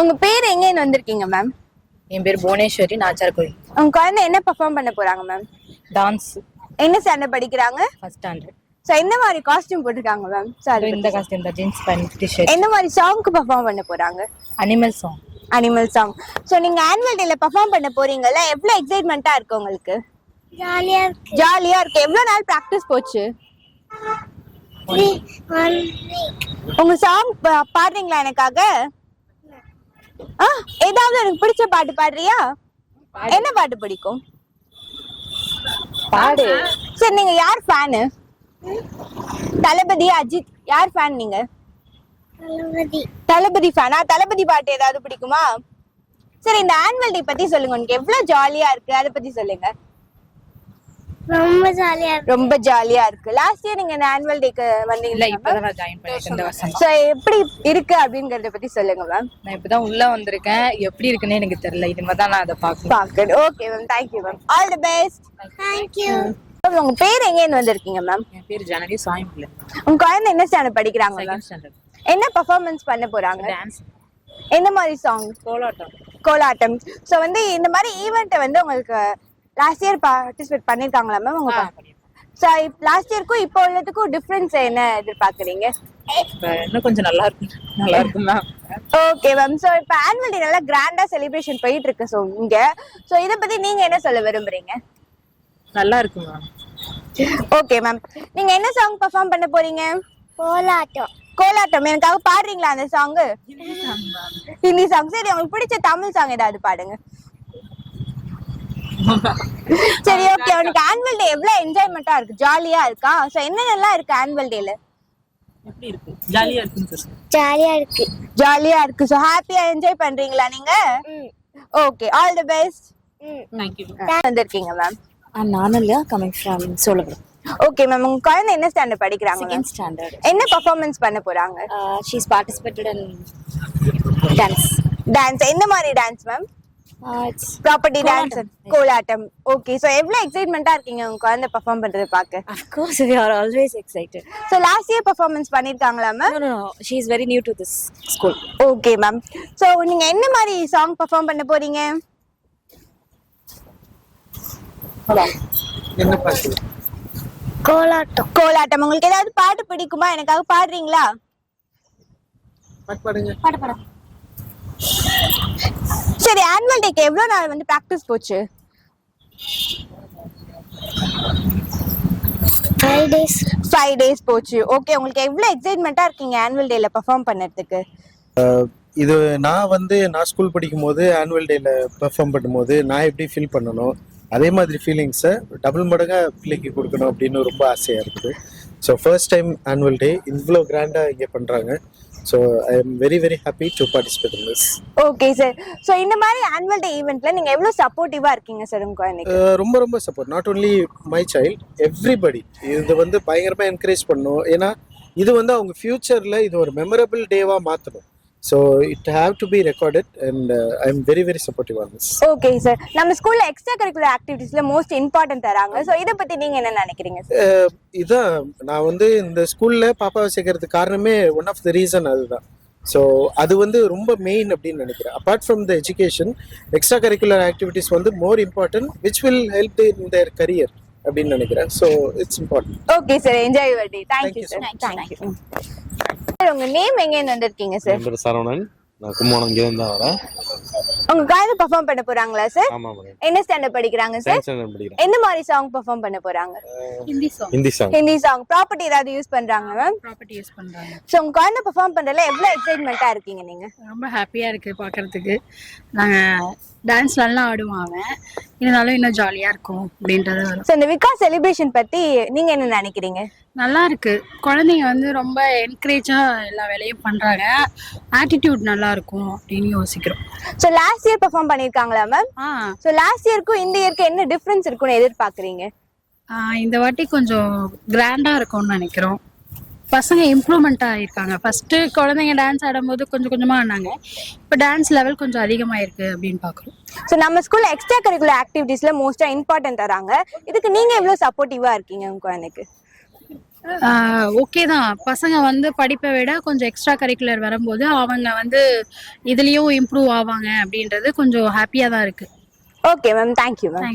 உங்க பேர் எங்கேருந்து வந்திருக்கீங்க மேம் என் பேர் புவனேஸ்வரி நாச்சார் கோயில். உங்க குழந்தை என்ன பெர்ஃபார்ம் பண்ண போறாங்க மேம் டான்ஸ் என்ன ஸ்டாண்டர்ட் படிக்கிறாங்க? ஃபர்ஸ்ட் ஸ்டாண்டர்ட் சோ எந்த மாதிரி காஸ்டியூம் போட்டிருக்காங்க மேம் சார் இந்த காஸ்டியூம் தான் ஜீன்ஸ் பேண்ட் டிஷர்ட் எந்த மாதிரி சாங்க்கு பெர்ஃபார்ம் பண்ண போறாங்க? Animal song animal song so நீங்க ஆனுவல் டேல பெர்ஃபார்ம் பண்ண போறீங்கல்ல எவ்வளவு எக்ஸைட்மெண்ட்டா இருக்கு உங்களுக்கு? ஜாலியா இருக்கு. ஜாலியா இருக்கு. எவ்வளவு நாள் பிராக்டிஸ் போச்சு? உங்க சாங் பாடுறீங்களா எனக்காக? ஏதாவது எனக்கு பிடிச்ச பாட்டு பாடுறியா? என்ன பாட்டு பிடிக்கும்? பாடு. சரி நீங்க யார் ஃபேனு தளபதி அஜித் யார் ஃபேன் நீங்க? தளபதி. ஃபேனா தளபதி பாட்டு ஏதாவது பிடிக்குமா? சரி இந்த ஆனுவல் டே பத்தி சொல்லுங்க. உனக்கு எவ்வளவு ஜாலியா இருக்கு? அதை பத்தி சொல்லுங்க. ரொம்ப ஜாலியா இருக்கு. ரொம்ப ஜாலியா இருக்கு. லாஸ்ட் இயர் நீங்க இந்த ஆனுவல் டேக்கு இல்ல வந்தீங்களா இப்பதான் ஜாயின் பண்ணிருக்கேன் இந்த வருஷம் சோ எப்படி இருக்கு அப்படிங்கறத பத்தி சொல்லுங்க மேம் நான் இப்பதான் உள்ள வந்திருக்கேன். எப்படி இருக்குன்னு எனக்கு தெரியல. இனிமே தான் நான் அதை பார்க்கணும். பாக்கணும் okay ma'am thank you ma'am all the best thank you உங்க பேர் எங்க இருந்து வந்திருக்கீங்க மேம் என் பேர் ஜனனி சாயம் பிள்ளை உங்க குழந்தை என்ன ஸ்டாண்டர்ட் படிக்கிறாங்க மேம் என்ன பெர்ஃபார்மன்ஸ் பண்ண போறாங்க? டான்ஸ் எந்த மாதிரி சாங் கோலாட்டம். கோலாட்டம். சோ வந்து இந்த மாதிரி ஈவெண்ட்டை வந்து உங்களுக்கு லாஸ்ட் இயர் பார்ட்டிசிபேட் பண்ணிருக்காங்களா மேம் உங்க ஸோ லாஸ்ட் இயருக்கும் இப்போ உள்ளதுக்கும் டிஃப்ரென்ஸ் என்ன எதிர்பார்க்குறீங்க? இன்னும் கொஞ்சம் நல்லா இருக்கும் நல்லா இருக்கும் ஓகே மேம் ஸோ இப்போ ஆனுவல் டே நல்லா கிராண்டா செலிப்ரேஷன் போயிட்டு இருக்கு ஸோ இங்க. ஸோ இதை பத்தி நீங்க என்ன சொல்ல விரும்புறீங்க? நல்லா இருக்கும் மேம் ஓகே மேம் நீங்க என்ன சாங் பெர்ஃபார்ம் பண்ண போறீங்க? கோலாட்டம். கோலாட்டம்? எனக்காக பாடுறீங்களா அந்த சாங் ஹிந்தி சாங் சரி உங்களுக்கு பிடிச்ச தமிழ் சாங் ஏதாவது பாடுங்க. சரி ஓகே உனக்கு ஆனுவல் டே எவ்வளவு என்ஜாய்மெண்டா இருக்கு? ஜாலியா இருக்கா? சோ என்னென்னலாம் இருக்கு ஆனுவல் டேல எப்படி இருக்கு? ஜாலியா இருக்குன்னு சார் ஜாலியா இருக்கு. ஜாலியா இருக்கு. சோ ஹாப்பியா என்ஜாய் பண்றீங்களா நீங்க? ஓகே ஆல் தி பெஸ்ட் வந்திருக்கீங்க ma'am நானல்யா coming from Cholapuram okay ma'am உங்க குழந்தை என்ன ஸ்டாண்டர்ட் படிக்கிறாங்க செகண்ட்? ஸ்டாண்டர்ட் என்ன பெர்ஃபார்மன்ஸ் பண்ண போறாங்க? She's participated in dance dance எந்த மாதிரி dance ma'am property dance Kolattam okay so எவ்வளவு எக்ஸைட்மெண்டா இருக்கீங்க உங்க குழந்தை பெர்ஃபார்ம் பண்றது பார்க்க? Of course we are always excited so last year performance பண்ணிருக்காங்களா ma'am she is very new to this school okay ma'am so நீங்க என்ன மாதிரி சாங் பெர்ஃபார்ம் பண்ண போறீங்க? கோலாட்டம். கோலாட்டம். உங்களுக்கு ஏதாவது பாட்டு பிடிக்குமா? எனக்காக பாடுறீங்களா? பாட பாட. சரி ஆனுவல் டேக்கு எவ்வளவு நாள் வந்து பிராக்டிஸ் போச்சு? ஃபைவ் டேஸ் ஃபைவ் டேஸ் போச்சு. ஓகே உங்களுக்கு எவ்வளவு எக்ஸைட்மெண்ட்டா இருக்கீங்க ஆனுவல் டேல பெர்ஃபார்ம் பண்ணறதுக்கு? இது நான் வந்து நான் ஸ்கூல் படிக்கும் போது ஆனுவல் டேல பெர்ஃபார்ம் பண்ணும்போது நான் எப்படி ஃபீல் பண்ணணும்? அதே மாதிரி ஃபீலிங்ஸை டபுள் மடங்கா பிள்ளைக்கு கொடுக்கணும் அப்படின்னு ரொம்ப ஆசையாக இருக்குது. So first time annual day இவ்வளோ கிராண்டாக இங்கே பண்ணுறாங்க so I am very very happy to participate in this okay sir so இந்த மாதிரி ஆனுவல் டே ஈவெண்ட்ல நீங்க எவ்வளவு சப்போர்ட்டிவா இருக்கீங்க சார் உங்க குழந்தைக்கு ரொம்ப ரொம்ப support not only my child everybody இது வந்து பயங்கரமாக என்கரேஜ் பண்ணும். ஏன்னா இது வந்து அவங்க ஃப்யூச்சரில் இது ஒரு மெமரபிள் டேவாக மாற்றணும் so it have to be recorded and I am very very supportive on this okay sir நம்ம ஸ்கூல்ல எக்ஸ்ட்ரா கரிக்குலர் ஆக்டிவிட்டீஸ்ல மோஸ்ட் இம்பார்ட்டன்ட் தராங்க. சோ இத பத்தி நீங்க என்ன நினைக்கிறீங்க சார் அஹ் இதான். நான் வந்து இந்த ஸ்கூல்ல பாப்பாவை சேர்க்கறதுக்கு காரணமே ஒன் ஆஃப் த ரீசன் அதுதான். ஸோ அது வந்து ரொம்ப மெயின் அப்படின்னு நினைக்கிறேன். Apart from the education extra curricular activities வந்து more important which will help in their career அப்படின்னு நினைக்கிறேன். So it's important okay sir enjoy your day thank you Thank sir thank you sir உங்க name எங்க இருந்து வந்திருக்கீங்க sir என் பேர் சரவணன். நான் கும்போணம் இங்கேருந்து தான் வரேன். உங்க குழந்தை பெர்ஃபார்ம் பண்ண போறாங்களா சார் ஆமாம் மேடம் என்ன ஸ்டாண்டர்ட் படிக்கிறாங்க சார் ஸ்டாண்டர்ட் படிக்கிறேன். எந்த மாதிரி சாங் பெர்ஃபார்ம் பண்ண போறாங்க? Hindi song Hindi song Hindi song property ஏதாவது யூஸ் பண்றாங்க மேம் ப்ராப்பர்ட்டி யூஸ் பண்றாங்க. சோ உங்க குழந்தை பெர்ஃபார்ம் பண்றதுல எவ்வளவு எக்ஸைட்மெண்ட்டா இருக்கீங்க நீங்க? ரொம்ப ஹாப்பியா இருக்கு பார்க்கறதுக்கு நாங்க டான்ஸ் நல்லா ஆடுவோம் அவன். இருந்தாலும் இன்னும் ஜாலியா இருக்கும் அப்படின்றது வரும். சோ இந்த விகாஸ் செலிப்ரேஷன் பத்தி நீங்க என்ன நினைக்கிறீங்க? நல்லா இருக்கு. குழந்தைங்க வந்து ரொம்ப என்கரேஜா எல்லா வேலையும் பண்றாங்க. ஆட்டிடியூட் நல்லா இருக்கும் அப்படின்னு யோசிக்கிறோம். சோ லாஸ்ட் இயர் பெர்ஃபார்ம் பண்ணிருக்காங்களா மேம் ஆ. சோ லாஸ்ட் இயருக்கும் இந்த இயருக்கு என்ன டிஃபரன்ஸ் இருக்கும்னு எதிர்பார்க்கறீங்க? ஆ, இந்த வாட்டி கொஞ்சம் கிராண்டா இருக்கும்னு நினைக்கிறோம். பசங்க இம்ப்ரூவ்மெண்ட் ஆகிருக்காங்க ஃபர்ஸ்ட் குழந்தைங்க டான்ஸ் ஆடும்போது கொஞ்சம் கொஞ்சமா ஆடினாங்க. இப்போ டான்ஸ் லெவல் கொஞ்சம் அதிகமாயிருக்கு அப்படின்னு பார்க்குறோம் சோ நம்ம ஸ்கூல்ல எக்ஸ்ட்ரா கரிக்குலர் ஆக்டிவிட்டீஸ்ல மோஸ்டா இம்பார்ட்டன்ட் தராங்க. இதுக்கு நீங்க எவ்வளவு சப்போர்ட்டிவா இருக்கீங்க உங்க குழந்தைக்கு? ஓகே தான். பசங்க வந்து படிப்பை விட கொஞ்சம் எக்ஸ்ட்ரா கரிக்குலர் வரும்போது அவங்க வந்து இதுலேயும் இம்ப்ரூவ் ஆவாங்க அப்படின்றது கொஞ்சம் ஹாப்பியாக தான் இருக்குது ஓகே மேம் தேங்க்யூ மேம்